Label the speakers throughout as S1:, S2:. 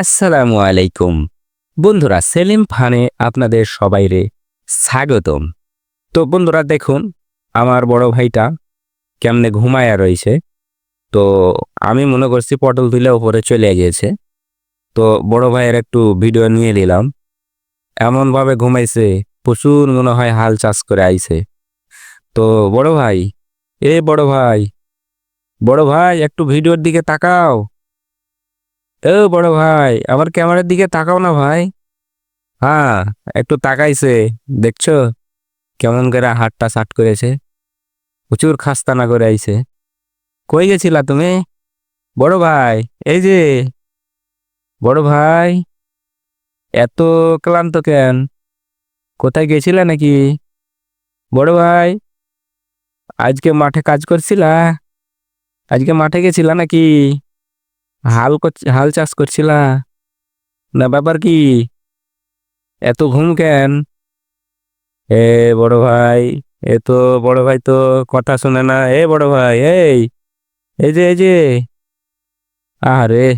S1: আসসালামু আলাইকুম। বন্ধুরা, সেলিম ফানে আপনাদের সবাইরে স্বাগতম। তো বন্ধুরা, দেখুন, আমার বড় ভাইটা কেমনে ঘুমায়া রয়েছে। তো আমি মনে করছি পটল তুলে উপরে চলে গিয়েছে। তো বড় ভাইয়ের একটু ভিডিও নিয়ে নিলাম। এমনভাবে ঘুমাইছে, প্রচুর মনে হয় হাল চাষ করে আইছে। তো বড় ভাই, এ বড় ভাই বড় ভাই, একটু ভিডিওর দিকে তাকাও। ও বড় ভাই আমার ক্যামেরার দিকে তাকাও না ভাই। হ্যাঁ একটু তাকাইছে, দেখছ? কেমন করে হাতটা সাট করেছে। প্রচুর খাস্তানা করে আইছে। কই গেছিলা তুমি? বড় ভাই, এই যে। বড় ভাই, এত ক্লান্ত কেন? কোথায় গেছিলা নাকি? বড় ভাই, আজকে মাঠে কাজ করছিলা? আজকে মাঠে গেছিলা নাকি? হাল হাল চাষ করছিলা? না ব্যাপার কি? এত ঘুম কেন? এ বড় ভাই, এ তো বড় ভাই তো কথা শুনে না। এ বড় ভাই, এই এই যে এই যে। আরে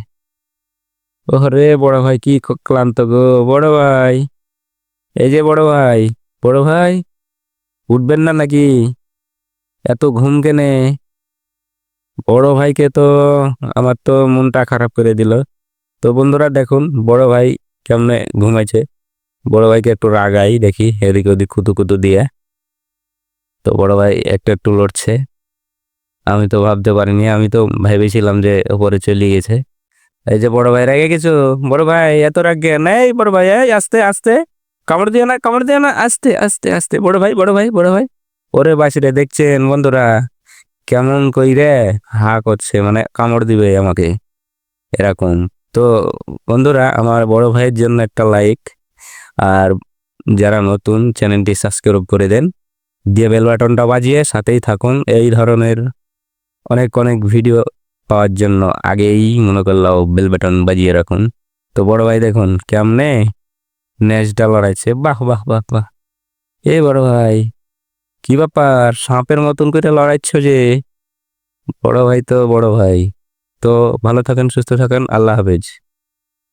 S1: ওরে বড় ভাই ক- ক্লান্ত গো। বড় ভাই, এই যে বড় ভাই বড় ভাই, উঠবেন না নাকি? এত ঘুম কেনে? বড় ভাইকে তো আমার তো মনটা খারাপ করে দিল। তো বন্ধুরা দেখুন, বড় ভাই কেমনে ঘুমাইছে। বড় ভাইকে একটু রাগাই দেখি, এদিক ওদিক কুতু কুতু দিয়ে। তো বড় ভাই একটু একটু লড়ছে। আমি তো ভাবতে পারিনি, আমি তো ভেবেছিলাম যে ওপরে চলে গেছে। এই যে বড় ভাই, রেগে গেছো? বড় ভাই, এত রাগ এই বড় ভাই, এই আস্তে আস্তে। কামড় দিও না, কামড় দিও না, আস্তে আস্তে আস্তে। বড় ভাই বড় ভাই বড় ভাই। ওরে বাসিরে দেখছেন বন্ধুরা? কেমন কই রে হা করছে মানে কামড় দিবে আমাকে। এরকম। তো বন্ধুরা, আমার বড় ভাইয়ের জন্য একটা লাইক আর যারা নতুন চ্যানেলটি সাবস্ক্রাইব করে দেন, দিয়ে বেল বাটনটা বাজিয়ে সাথেই থাকুন। এই ধরনের অনেক অনেক ভিডিও পাওয়ার জন্য আগেই মনে করলাম বেল বাটন বাজিয়ে রাখুন। তো বড় ভাই দেখুন, কেমনে? ন্যাচটা লড়াইছে বাহ বাহ বাহ বাহ। এ বড় ভাই। কি ব্যাপার? সাপের মতন করে লড়াইছ যে? বড় ভাই তো বড় ভাই। তো ভালো থাকেন, সুস্থ থাকেন, আল্লাহ হাফেজ।